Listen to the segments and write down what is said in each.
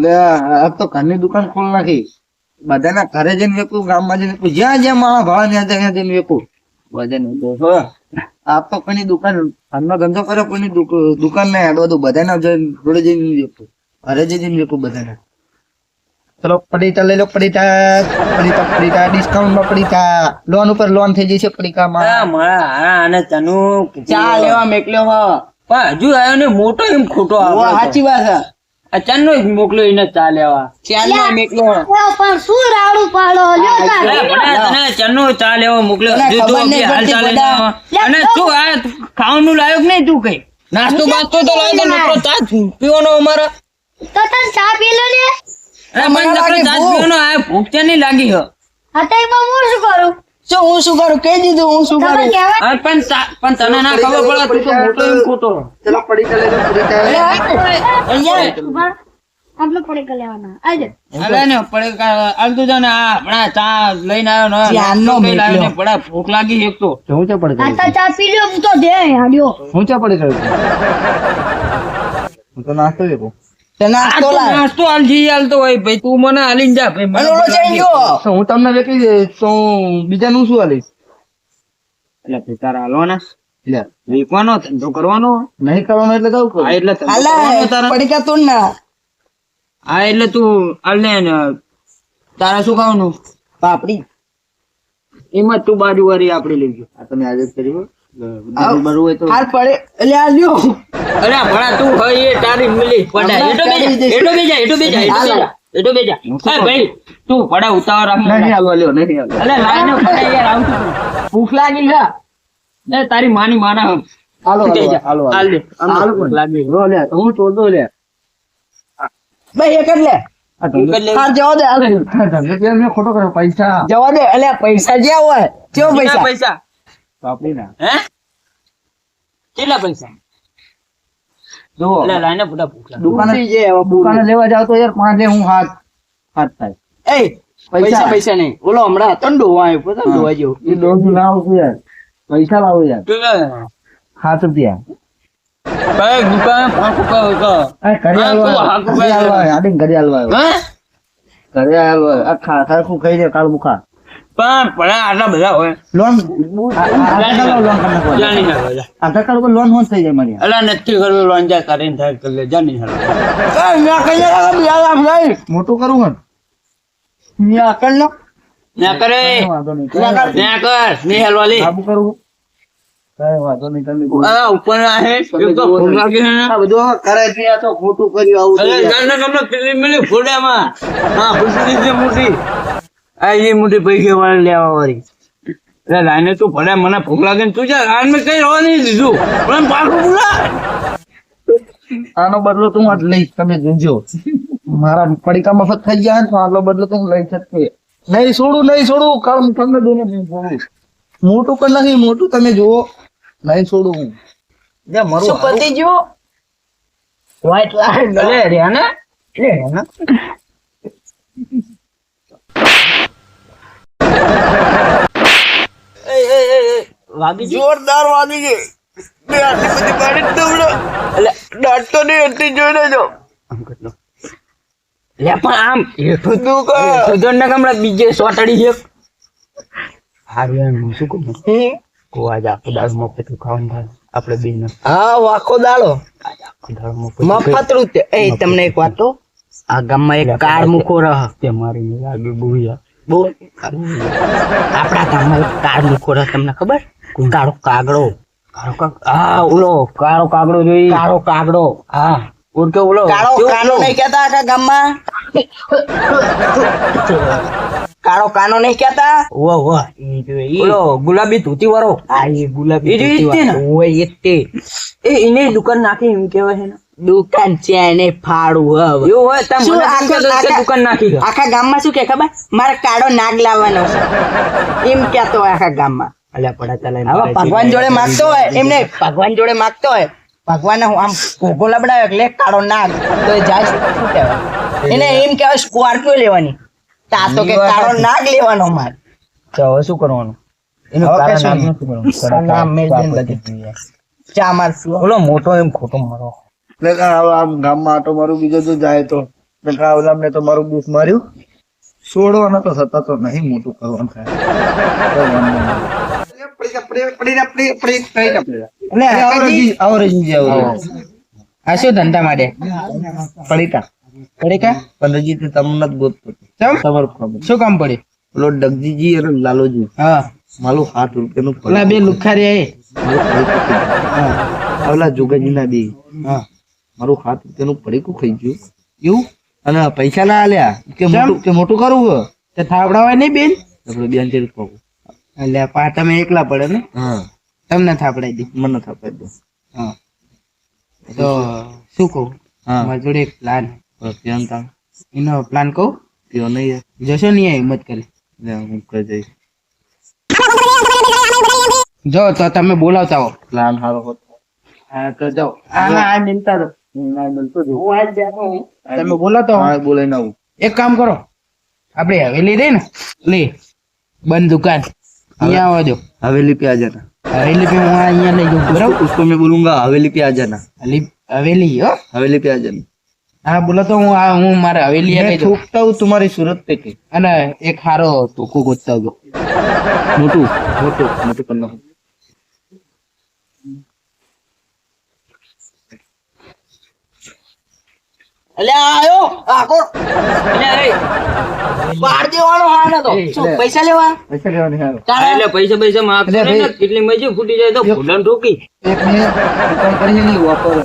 એટલે આ તો ઘરની દુકાન ખોલ નાખી. બધાના ઘરે જઈને વેકું ગામમાં જઈને વેકું જ્યાં જ્યાં મારા ભાડા ત્યાં ત્યાં જઈને વેકું બધાને વેચું. આપ તો કોઈની દુકાન ઘરનો ધંધો કરો કોઈની દુકાન ને હેડવા દઉં બધાના જોડે જઈને વેકું ઘરે જઈને વેકું બધાને. ચલો પડીકા લઈ લો પડીતા. પડીકા પડીકા ડિસ્કાઉન્ટમાં પડીકા લોન ઉપર લોન થઈ જશે આ પડીકામાં મારા હા અને તનુ ચા લેવા મેકલ્યો હ. પણ હજુ આવ્યો ને મોટો એમ ખોટો આવ્યો સાચી વાત છે. અચાનક જ મોકલ્યો એને ચા લેવા. ચા લેવા મેકલ્યો હ. ઓ, પણ શું રાડું પાડો? લ્યો તને ચન્નો ચા લેવા મોકલ્યો તો કે હાલ પડતી ચા લઈને બધા. આવ્યો. અને તું આ ખાવાનું લાયક નહીં તું કઈ. નાસ્તો બાસ્તો તો લાવ્યો તો નકરો ચા પીવાનો અમારે. તો તને ચા પી લો ને અરે મને ચા પીવાનો આ ભૂખ છે નહીં લાગી હ. આ તો એમાં હું શું કરું? શું હું શું કરું કહી દીધું હું શું કરું પણ પણ તને ના ખબર પડે તું તો મોટો એમ ખોટો. ચલો. લેવાના આજે. અરે ને પડે કા- જા ને આ ચા લઈને આવ્યો ને ચાનો નાસ્તો કઈ ને મેકલ્યો. પડા ભૂખ લાગી એક તો. હું ચા પડી આ ચા પી લ્યો હું તો દે હાડ્યો હું ચા પડી હું તો નાસ્તો આ નાસ્તો તો લાવ નાસ્તો હાલ જી હોય ભાઈ. તું મને હાલીને જા ભાઈ. મને ઓલો જઈ ગયો. હું તમને વેકી તો બીજાનું શું હાલીશ એટલે તે તારા હાલવાના? લે. વેચવાનો ધંધો કરવાનો? નહીં કરવાનું એટલે કહું હા એટલે પડીકા તું ના. હા એટલે તું હાલ ને ને તારા શું ખાવાનું? પાપડી. એમાં જ તું બાજુ વાળી આપડી લેજો આ તમે આજે કર્યું બીજું હોય તો. હાલ પડે એટલે આ લ્યો અરે ભણા તું હોય એ તારી મિલી. પડા. એટો બેજા એટો બેજા એટો બેજા એટો બેજા એટો બેજા એ ભાઈ તું પડા ઉતાવળ નહીં રાખ લ્યો નહીં હાલવા અલે લાઈને પડા યાર આવતું ભૂખ લાગી છે. ને તારી માની માના હાલો ઉતરી હાલો જા. હાલો હાલો. ભૂખ લાગી. રો લે. હું ચોદો લે. ભાઈ એક જ લે. ખોટો પૈસા. જવા દે અલ્યા પૈસા જ્યાં હોય કેવો પૈસા. પૈસા? કેટલા પૈસા જુઓ અલે લાઈને પડા ભૂખ લાગી દુકાને લેવા જાવ તો યાર પાંચે હું હાથ હાથ થાય. એ પૈસા. પૈસા નહીં. ઓલો હમણાં હતો ને ડોવા આવ્યો પોતા ડોવા જેવો એ દોઢ લાવું યાર. પૈસા લાવો યાર? સાત રૂપિયા ઘરે હાલવા ઘરે હાલવા. આ ખા ખાખું ખાઈ જાય કાળ મુખા. પણ પણ આટલા બધા હોય લોન આધાર કાર્ડ ઉપર લોન થઈ જાય મારી અલા નથી કરવું લોન જા કરીને થાય કરી લે જા નહીં હાલો. ન્યા. મોટું કરું હોત ન્યા કર લો. ના કરે ન્યા કર. ના કર નહીં હાલવા લે કાબુ કરું ઉપર છે બધું કરે તો ખોટું કર્યું આવું મિલી ફોડામાં હા પૂછી મોટી આ એ મોટી પૈકી વાળી લેવા વાળી. એટલે લાઈને તું ભલે મને ભૂખ લાગે ને તું જા આને મેં કઈ રવા નહીં દીધું. પણ પાછું બોલા. આનો બદલો તું આજ લઈશ તમે જોજો. મારા પડીકા મફત થઈ ગયા ને તો આટલો બદલો તું લઈ શકશે નહીં છોડું નહીં છોડું કાલ તમને દોને નહીં છોડું મોટું કર નાખી મોટું તમે જુઓ. નહીં છોડું હું. જા શું પતિ જો ગયું? White લે રે ને લે, ને. વાગી જોરદાર વાગી ગઈ. બે આટલી બધી પાડી દઉં એટલે દાંત તો નહીં એટલી જોઈ લેજો. લે પણ આમ. તું કર. સુધર ને હમણાં બીજે સોટડી છે. હારું એમ હું શું કહું. કો આજ આખો દાળ મફત ખાવાનું થાય આપણે બે ને હા વાકો દાળો. આખો દાળ મફત મફત રૂપિયા એ તમને એક વાત. તો આ ગામમાં એક કાર મૂકો રહ. તે મારી ને લાગી બોલ આપણા ગામમાં એક કાર મૂકો રહ તમને ખબર? કાળો કાગડો. હા ઓલો કાળો કાગડો જોઈ. કાળો કાગડો. હા. ઓળખે ઓલો કાળો કાનો નહીં કેતા આખા ગામમાં? કાળો કાનો નહીં કેતા ઓ ઈ ઓલો ગુલાબી ધોતી વાળો હા એ ગુલાબી ધોતી? ઓય એ તે. એ એને દુકાન નાખી એમ કેવાય છે દુકાન છે એને ફાળું હવે. એવું હોય તમે દુકાન નાખી આખા ગામમાં શું કે ખબર? મારે કાળો નાગ લાવવાનો છે. એમ કેતો આખા ગામમાં. અલ્યા હવે ભગવાન જોડે માગતો હોય એમને ભગવાન જોડે માગતો હોય ભગવાન હું આમ ભોગો લબડાવ્યો એટલે કાળો નાગ તો એ જાય શું કહેવાય? એને એમ કહેવાય સ્કોર્પિયો લેવાની. તા તો કે કાળો નાગ લેવાનો માર. તો હવે શું કરવાનું? એનું કારણ નામ નહીં. કરવાનું. નામ મેલ દે બધી. ચા મારશું ઓલો મોટો એમ ખોટો મારો. એટલે આમ ગામમાં આટો મારું બીજો તો જાય તો. તો ઓલામને તો મારું બૂસ માર્યું. છોડવાનો તો થતા તો નહીં મોટું કરવાનું થાય. આ શું ધંધા માટે? પડીકા. પડીકા? પણ રજી તમને જ ગોતતો હતો. ચમ? તમારું ખબર શું કામ પડ્યું પેલો ડગજીજી અને લાલોજી. હા. મારું સાઠ રૂપિયાનું ઓલા બે લુખારી ખાઈ ગયું. બે. હા. મારું હાથ રૂપિયાનું પડીકું ખાઈ ગયું. એવું? અને પૈસા ના આલ્યા. કે મોટું કે મોટું કરવું કે થાપડાવાય નહીં બેન? આપણે બેન જેવું એટલે પા તમે એકલા પડે ને? હા. તમને થાપડાઈ દી. મને થાપડાઈ દો. હા. તો શું કહું? હા. મારી જોડે એક પ્લાન પ્લાન તા. એનો પ્લાન કહું? પીવો નહીં જશો નહીં આ હિંમત કરી. હું કરી જઈશ જો તો તમે બોલાવતા હો પ્લાન સારો હોત. હા તો જાઓ આ મિલતા રહો. હું આજ જાઉં. તમે બોલાવતા હો હા બોલાઈને આવું. એક કામ કરો. આપણે હવેલી રહી ને. લે બંધ દુકાન. અહીંયા આવવા દો हवेली पे आ जाना હવેલી पे હું અહીંયા લઈ જાઉં બરાબર उसको मैं बोलूंगा हवेली पे आ जाना હલી- હવેલી હો हवेली पे आ जाना હા બોલો તો હું આ હું મારે હવેલી લઈ मैं જાઉં थूकता हूँ तुम्हारी सूरत पे के અને એક હારો ટૂંકું ગોતતા ગયો मोटू मोटू मोटू करना એટલે આયો. આકો બાર દેવાનો હા તો. શું પૈસા લેવા પૈસા લેવાની હા એટલે પૈસા પૈસા માં એટલી મજી ફૂટી જાય તો ફૂલન રોકી એક મિનિટ. કંપની ની વાપર.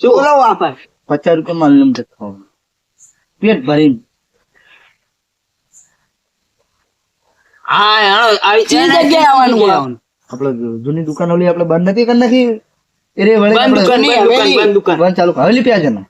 શું કરો વાપર? પચાસ રૂપિયા માં લમ દેખાવ પેટ ભરીને. હા આવી જગ્યાએ આવવાનું આપણે જૂની દુકાન ઓલી આપડે બંધ નથી કરી નાખી. અરે બંધ દુકાન બંધ દુકાન. બંધ ચાલુ હવેલી પ્યાજ ના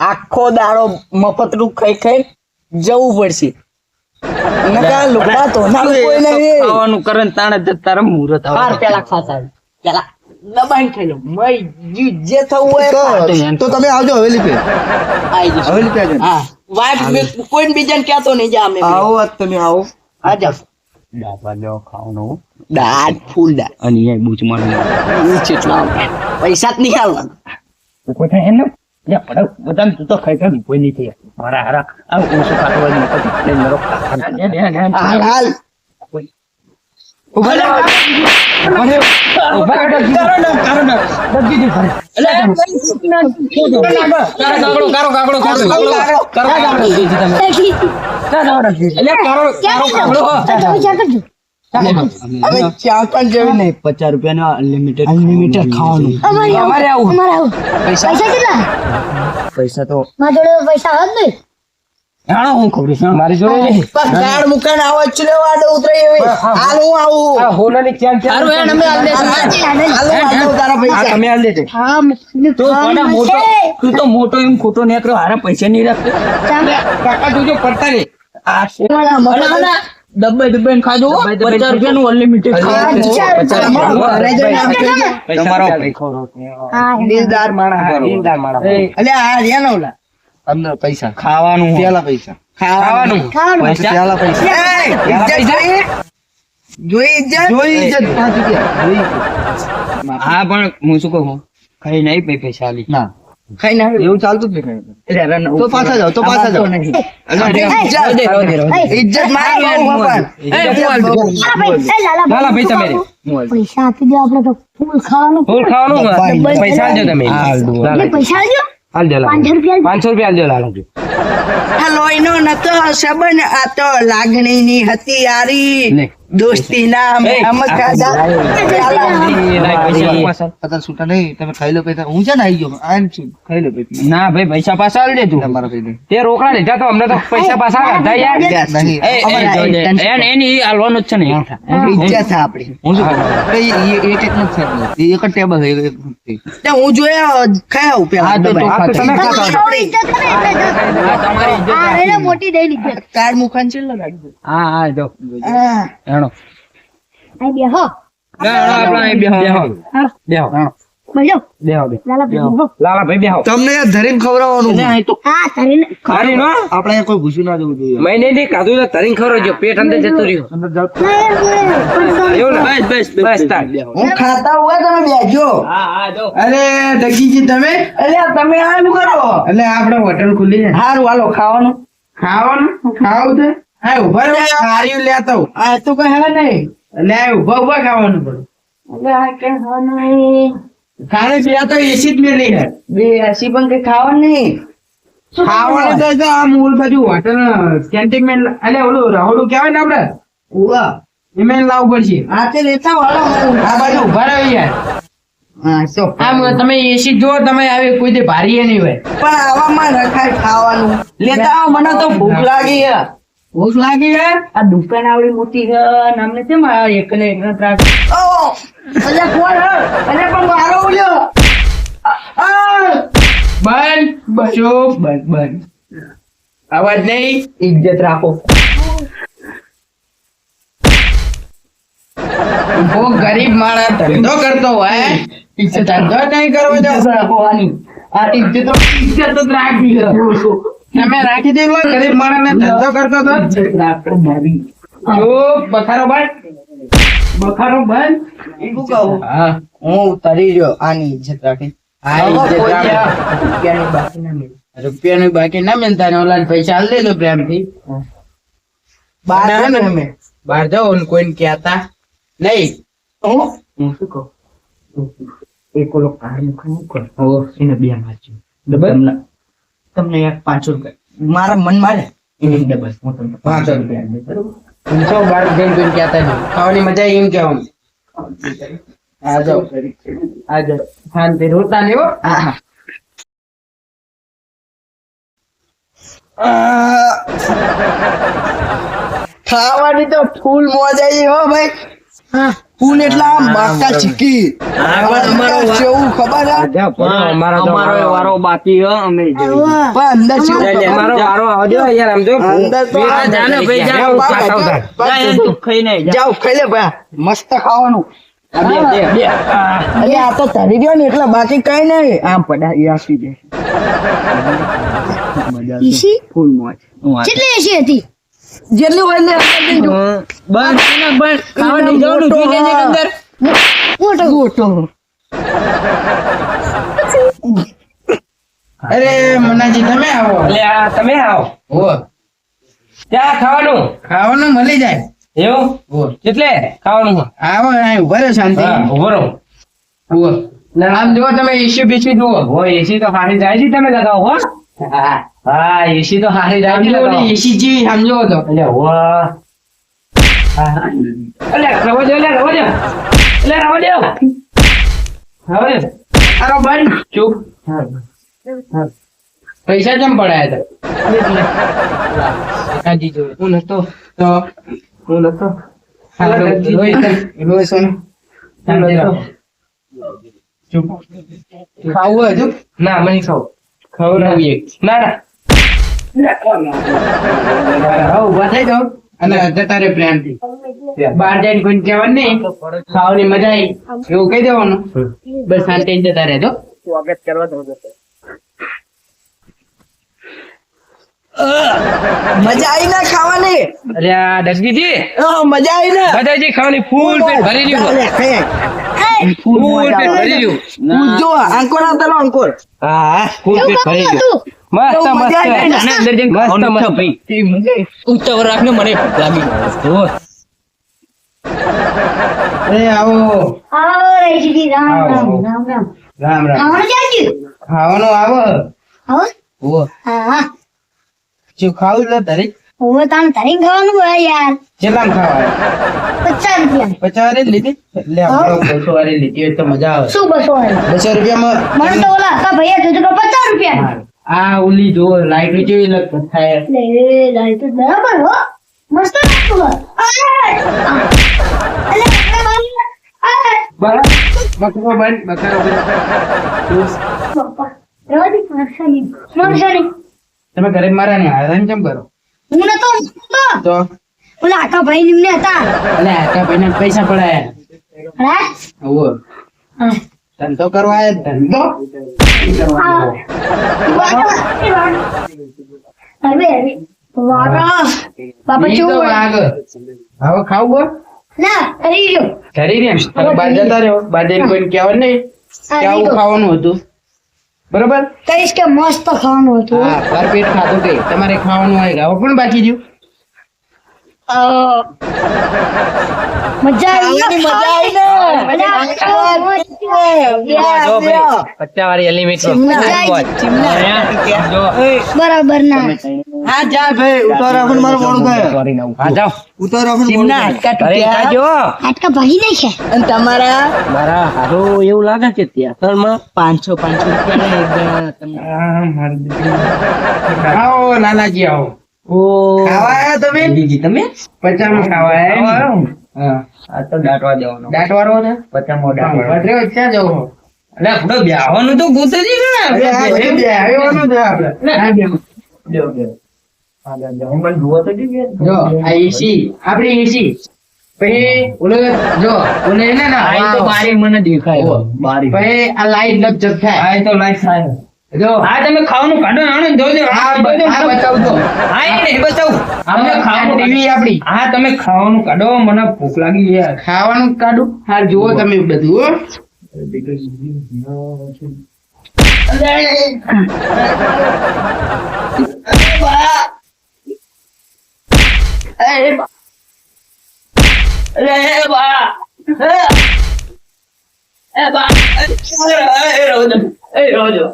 આખો દાડો મફત રૂપ ખાઈ ખાઈ જવું પડશે. તો તાણે જ તારે મુહૂર્ત થવું હોય તો તમે આવજો હવેલી પે. આવી જશો. હવેલી પે આવજો. વાઈફ કોઈ બીજાને કહેતો નહીં જા અમે આવો તમે આવો. આ ખાવાનું. દાટ ફૂલ દાટ અને એ બૂચ મારી નીચે ચલાવ પૈસા જ કોઈ થાય એમ લે પડો. બધાને તું તો ખાઈ ખાઈ કોઈ નહીં થઈ મારા હારા. આ ઓછું ખાતો હોય. હાલ હાલ. ઊભા રહો. કારો ના, પચાસ અનલિમિટેડ અનલિમિટેડ ખાવાનું. અમારે આવું પૈસા? કેટલા? પૈસા તો મારા જોડે પૈસા હોત નહીં જાણો હું ખબર છે મારી જોડે પણ ગાડ મુકાન આવો ચલે વાડે ઉતરે એવી. હાલ હું આવું. આ હોનાની ચાલ ચાલ. હારું અમે આલ દે હાલ હાલ તારા પૈસા. તમે આલ દે હા તો કોના મોટો તું તો મોટો એમ ખોટો નીકળ્યો હારા પૈસા નહીં રાખ. કાકા તું જો કરતા રે આ અલા, દબાઈ ખાજો પચાસ રૂપિયા નું અનલિમિટેડ તમારો દિલદાર આમ દિલદાર માણસ. અલે આ રહ્યા ને ઓલા અંદર પૈસા. ખાવાનું પેલા પૈસા. ખાવાનું. ખાવાનું. પૈસા. પેલા પૈસા. જોઈ? જોઈ ઇજ્જત જોઈ ઇજ્જત પાંચ રૂપિયા. જોઈ ઇજ્જત. હા પણ હું શું કહું? ખાઈ નહીં પૈ પૈસા ના. ખાઈ ના એવું ચાલતું જ નહીં તો પાછા જાઓ તો પાછા જાઓ. ઇજ્જત મારી બહુ વપરાય. લાલા ભાઈ એ લાલા લાલા ભાઈ તમે પૈસા આપી દો આપણે તો ફૂલ ખાવાનું. ફૂલ ખાવાનું પૈસા તમે. આલજો પાંચસો રૂપિયા આલજો લાલાજી આ લોહીનો નતો સંબંધ આ તો લાગણીની હતી યારી. દોસ્તીના પચાસ છૂટા નહીં તમે ખાઈ લો પૈસા. હું છે ને આવી ગયો આમ છું. ખાઈ લો પૈસા. ના ભાઈ પૈસા પાછા આલજે તું. તમારા ભાઈ તે રોકડા લીધા તો અમને તો પૈસા પાછા આલતા યાર. નહીં એન- આલવાનું જ છે ને. ઈચ્છા છે આપડી હું શું એ- એ- એક એક જ ટેબલ છે, હું જોયા ખાયા પેલા હા, તો. તમે ખાતા હતા. ઇજ્જત કરે એટલે તમારી મોટી દઈ લીધી કાર્ડ મુખાન છે લગાડી હા હા જો. હેણો. આઈ બેહો, કોઈ ભૂસી ના જવું જોઈએ. મહિને કાધું ખવડાવજો. પેટ અંદર જતું રહ્યું. હું ખાતા હોય તમે બેજો હા હા જો. અરે દગીજી તમે? એટલે તમે આમ કરો? એટલે આપણે હોટલ ખુલી સારું હાલો ખાવાનું. ખાવાનું? ખાવું છે? હા ઊભા રહો ખારીયું લેતા આ તો કઈ હે નહીં એટલે આ ઊભા ઊભા ખાવાનું પડે. એટલે આ કઈ ખાવાનું નહીં ખાલી બે તો એસી જ મેલી બે એસી પણ કઈ ખાવાનું નહીં ખાવાનું તો આ મૂળ બાજુ હોટલ કેન્ટીન એટલે ઓલું રહોડું કહેવાય ને આપડે? ઉવા. એમાં લાવવું પડશે. આ તે લેતા વાળો આ બાજુ ઊભા રહો યાર. આમ તમે એસી જો તમે આવે કોઈ દે ભારી નહીં હોય. પણ આવામાં રખાય ખાવાનું. લેતા આવો મને તો ભૂખ લાગી હે ભૂખ લાગી છે આ દુકાન આવડી મોટી છે નામને કેમ એકને એકને ત્રાસ. ઓ કોણ હે? પણ મારો ઉલ્યો બન બસો બન બન અવાજ નહીં? ઇજ્જત રાખો. બહુ ગરીબ માણસ ધંધો કરતો હોય ધંધો નહીં કરવો તો? ઇજ્જત રાખવાની આ ઇજ્જત તો ઇજ્જત જ રાખી છે. તમે રાખી દે ગરીબ માણસ ધંધો કરતો તો. બખારો બંધ. બખારો બંધ. કહું? હા. હું તરી રહ્યો. આની ઇજ્જત રાખી. આ ઇજ્જત રૂપિયાની બાકી ના મળે. રૂપિયાનું બાકી ના મિલતા ને ઓલા પૈસા આલ દેજો પ્રેમથી. બાર ના, ને. બહાર જાઓ કોઈને કહેતા નહીં. હું? હું શું કહું? એક ઓલો કાર એને બે તમને એક પાંચસો રૂપિયા. મારા મન મારે. ડબલ હું તમને પાંચસો રૂપિયા આપીશ, બરોબર? હું સૌ બહાર જઈને કોઈને કહેતા નહીં ખાવાની મજા આવે એમ કહેવાનું આ જાઓ. આ જાઓ. શાંતિ રોતા નહીં હો. હા હા. ખાવાની તો ફૂલ મોજ આવી હો ભાઈ. હા. ફૂલ એટલા આમ બાકા ચીકી અમારો કેવું ખબર અમારો વારો બાકી હો અમે પણ અંદર ખબર? અમારો વારો આવજો યાર આમ જો. અંદર તો જાને ભાઈ જા જાઓ, તું ખાઈ નહીં જાઓ ખાઈ લે ભાઈ. મસ્ત ખાવાનું. આ બે, બે, બે. અરે આ તો તરી ગયો ને એટલે બાકી કઈ નહીં. આમ પડા યાસી દે ઈસી ફૂલ મોજ. કેટલી એસી હતી? જેટલી હોય ને અંદર જઈ જાઓ. બંધ છે ને, બંધ. ખાવા નહીં જવાનું, જોઈ લેજે અંદર. મોટો. ગોટો અરે મનાજી તમે આવો. એટલે આ તમે આવો. ઓ ત્યાં ખાવાનું? ખાવાનું મળી જાય. એવું? હો. કેટલે ખાવાનું આવો અહીં ઊભા રહો શાંતિ. હા, ઊભો રહો. ઓ આમ જુઓ તમે એસી બીસ્યુ જુઓ. ઓ એસી તો ફાટી જાય છે તમે લગાવો હો. હા એસી તો હારી જાય એસી સમજો તો એટલે હો. એટલે રવા દે એટલે રવા દો એટલે રવા દો રવા દો બંધ ચૂપ પૈસા કેમ પડાયા હતા હું નતો તો હું નતો રાખો. ખાવું હજુ ના મને ખાવ ખવડાવીએ ના ના. ઊભા થઈ જાઓ. અને જતા રે પ્રેમથી. બહાર જઈને કોઈ કહેવાનું નહીં. ખાવાની મજા આવી. એવું કહી દેવાનું. બસ શાંતિ જતા રહેજો. સ્વાગત કરવા દો મજા આવી ના ખાવાની? અરે આ દસગીજી? મજા આવી ને. બધાજી ખાવાની ફૂલ પેટ ભરી ચાલે, ફૂલ પેટ ભરી રહ્યું જો અંકોર આવતા અંકોર. હા ફૂલ પેટ ભરી મસ્ત મસ્ત. અંદર જઈને મસ્ત ભાઈ. રાખને મને લાગી જો એ આવો. આવો રહીશજી રામ રામ રામ રામ. રામ રામ. ખાવાનું ક્યાં ગયું? ખાવાનું આવો. આવો. હા. શું ખાવું એટલે તારી હવે તાણ તારી ખાવાનું હોય યાર. કેટલા ખાવા પચાસ રૂપિયા. પચાસ વાળી લીધી? લે બસો વાળી લીધી હોય તો મજા આવે. શું બસો વાળી? બસો રૂપિયામાં મને તો ઓલા હતા ભૈયા કીધું કે પચાસ રૂપિયા. આ ઓલી જો લાઈટ જેવી લગ થાય. લે લાઈ બરાબર હો. મસ્ત! બકરો બંધ બકરો બંધ. તમે ઘરે મારા ને હેરાન કેમ કરો? હું ને તો તો? ઓલા આકા ભાઈ નિમને હતા. અલે આકા ભાઈને પૈસા પડાયા હે? ઓવો ધંધો કરવા આયા ધંધો? બાપા ઈ વાગ. હવે ખાવું બોલ ના કરી ને? તમે બહાર જતા રહ્યો બહાર જઈને કોઈને કહેવાનું નહીં. કેવું ખાવાનું હતું. બરોબર? કહીશ કે મસ્ત ખાવાનું હતું. હા ભરપેટ ખાધું કે તમારે ખાવાનું હોય ગાવો પણ બાકી અ, મજા આવી ખાવાની મજા આવી ને. મજા આવી. પચ્ચા વાળી એલિમિટ મજા આવી. બરાબર ના. હા જા ભાઈ ઉતારો પણ મારું મોડું થાય હા જાઓ. ઉતારો પણ ચીમના હાડકા તૂટ્યા. આટકા ભાગી નહીં છે. અને તમારા? મારા હારો એવું લાગે છે ત્યાં પાંચસો પાંચસો રૂપિયા એક જણા. તમને આવો લાલાજી આવો. ખાવા તમે? દીદી તમે? પચામાં હા આ તો દાટવા દેવાનો. ને પચામો હા, ક્યાં જવું એટલે આપણે તો ને. અરે છે આપણે. હા. હા. હું પણ તો જો આ એસી. પછી? ઓલો જો ઓલે એને ના તો બારી મને દેખાય. બારી. પછી આ લાઈટ લપચપ થાય આ તો લાઈટ થાય જો હા તમે ખાવાનું કાઢો આણો જોજો આ બ- આ હા એ બતાવું આપણે ખાવાનું ટીવી આપડી હા તમે ખાવાનું કાઢો મને ભૂખ લાગી યાર ખાવાનું કાઢું હાલ જુઓ તમે બધું અરે બા એ બા એ રોજો એ રોજો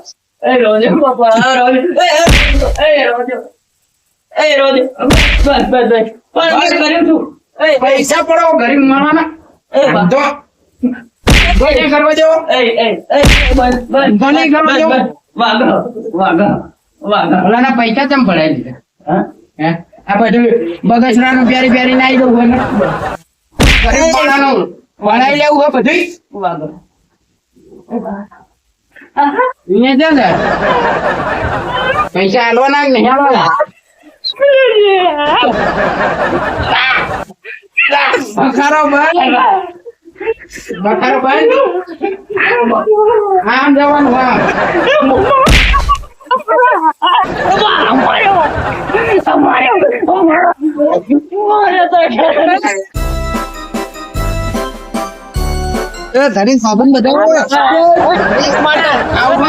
એ રોજો બાપા રોજો એ રોજો એ રોજો બસ બસ બસ પણ બસ કર્યું તું એ પૈસા પડો ગરીબ માણસના. એ તો જે કરવા દેવો એ એ એ બસ બસ ધોની કરવા? બસ. વાગો વાગો વાગો ઓલાના પૈસા ચમ પડાય દીધા હા? હે? આ બધું બગસરાનું પ્યારી પ્યારી નાઈ દઉં હોય ગરીબ માણસનું લેવું હોય બધું વાગો અહીંયા છે ને પૈસા હાલવાના કે નહીં હાલવાના બખારો બંધ. બખારો બંધ. આમ જવાનું આમ. એ ધરી સાબન બધા આવું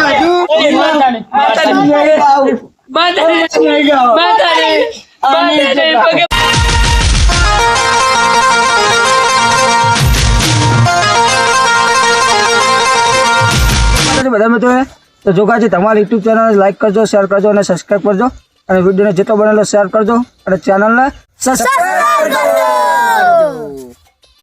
હજુ બધા મિત્રોને તો જો કાજી તમારી યુટ્યુબ ચેનલ લાઈક કરજો શેર કરજો અને સબસ્ક્રાઇબ કરજો અને વિડીયોને જેટલો બનેલો શેર કરજો અને ચેનલને સબસ્ક્રાઇબ કરજો